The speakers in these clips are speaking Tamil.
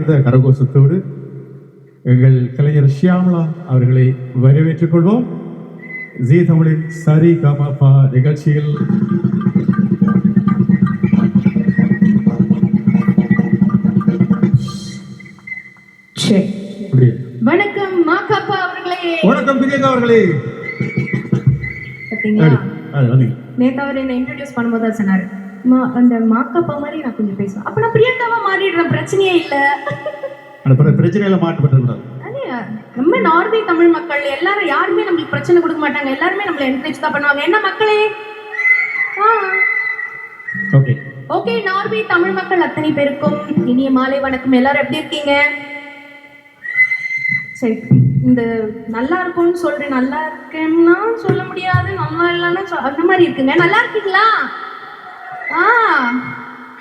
இந்த கரகோஷத்தோடு எங்கள் கலைஞர் ஷியாமலா அவர்களை வரவேற்றுக் கொள்வோம். ஜீ தமிழின் சரி கமபா நிகழ்ச்சியில். வணக்கம் மாக்காப்பா அவர்களே. வணக்கம் பிரியங்கா அவர்களே. நேத்து அவர் என்ன இன்ட்ரடியூஸ் பண்ணும்போது சொன்னாரு "மா, அந்த மாக்காப்பா மாதிரி நான் கொஞ்சம் பேசுவேன். அப்ப நான் பிரியங்காவா மாறிடுறேன். பிரச்சனையே இல்ல. பிரச்சனையில மாட்டுப்பட்டு நம்ம நார்வே தமிழ் மக்கள் எல்லாரும் யாருமே நம்மளுக்கு பிரச்சனை கொடுக்க மாட்டாங்க. எல்லாருமே நம்மள என்கரேஜ் தான் பண்ணுவாங்க. என்ன மக்களே? ஓகே ஓகே நார்வே தமிழ் மக்கள் அத்தனை பேருக்கும் இனிய மாலை வணக்கம். எல்லாரும் எப்படி இருக்கீங்க? சரி இந்த நல்லா இருக்கும்னு சொல்றேன். நல்லா இருக்கேன்னா சொல்ல முடியாது. நல்லா இல்லைன்னா அந்த மாதிரி இருக்குங்க. நல்லா இருக்கீங்களா? ஆ.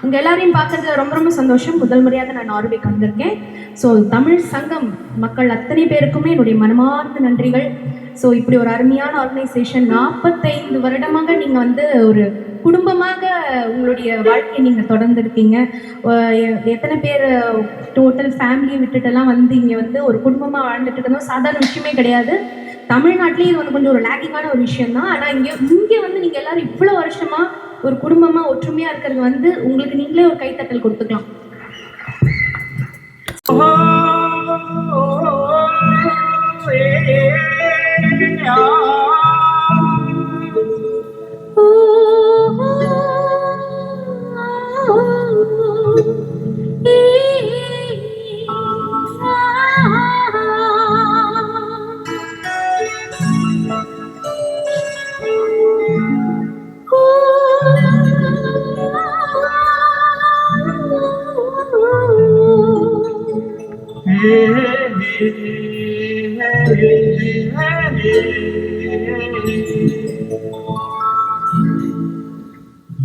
உங்க எல்லாரையும் பார்க்கறதுல ரொம்ப ரொம்ப சந்தோஷம். முதல் முறையாக நான் நார்வேக்கு வந்திருக்கேன் ஸோ தமிழ் சங்கம் மக்கள் அத்தனை பேருக்குமே என்னுடைய மனமார்ந்த நன்றிகள். ஸோ இப்படி ஒரு அருமையான ஆர்கனைசேஷன் நாற்பத்தைந்து வருடமாக நீங்கள் வந்து ஒரு குடும்பமாக உங்களுடைய வாழ்க்கையை நீங்கள் தொடர்ந்துருக்கீங்க. எ- எத்தனை பேர் டோட்டல் ஃபேமிலியை விட்டுட்டெல்லாம் வந்து இங்கே வந்து ஒரு குடும்பமாக வாழ்ந்துட்டு இருக்கணும் சாதாரண விஷயமே கிடையாது. தமிழ்நாட்டிலேயே இது வந்து கொஞ்சம் ஒரு லேக்கிங்கான ஒரு விஷயம் தான் ஆனால் இங்கே இங்கே வந்து நீங்கள் எல்லாரும் இவ்வளோ வருஷமாக ஒரு குடும்பமாக ஒற்றுமையாக இருக்கிறது வந்து உங்களுக்கு நீங்களே ஒரு கைத்தட்டல் கொடுத்துக்கலாம்.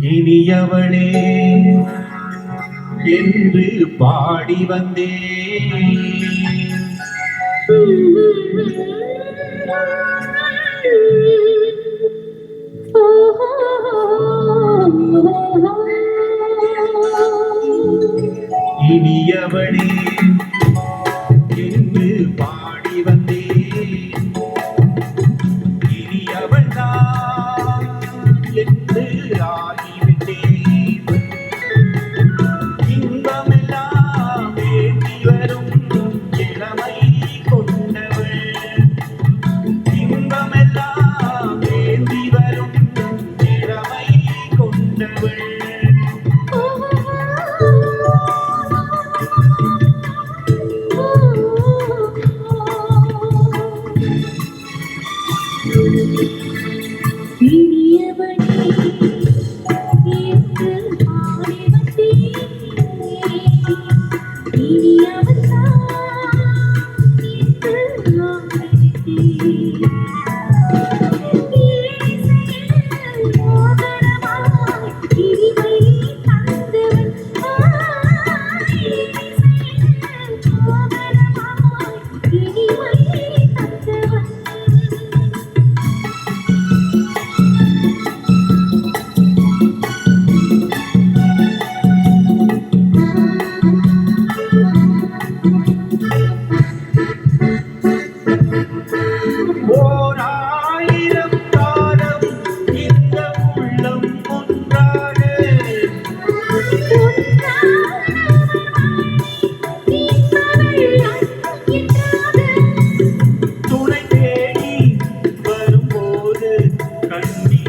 இனியவளே என்று பாடி வந்தேன் இனியவளே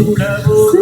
segura.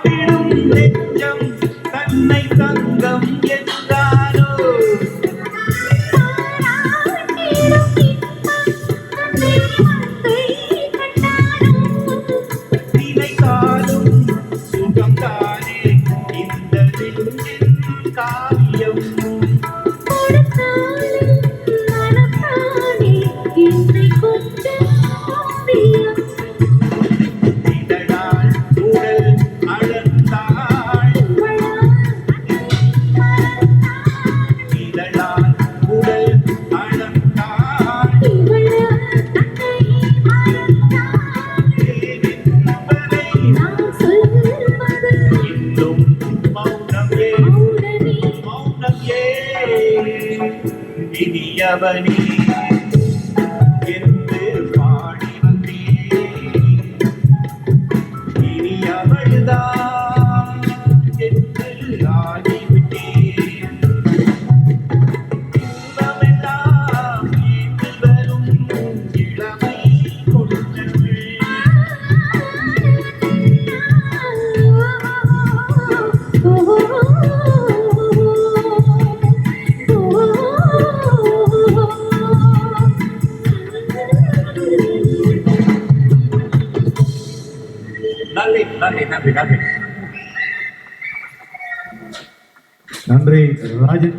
தாலாட்டிடும் நெஞ்சம் தன்னை தங்கம் என்றாரோ நினைத்தாலும் இந்த நெஞ்சின் காவியம். baby. நன்றி நன்றி நன்றி ராஜன்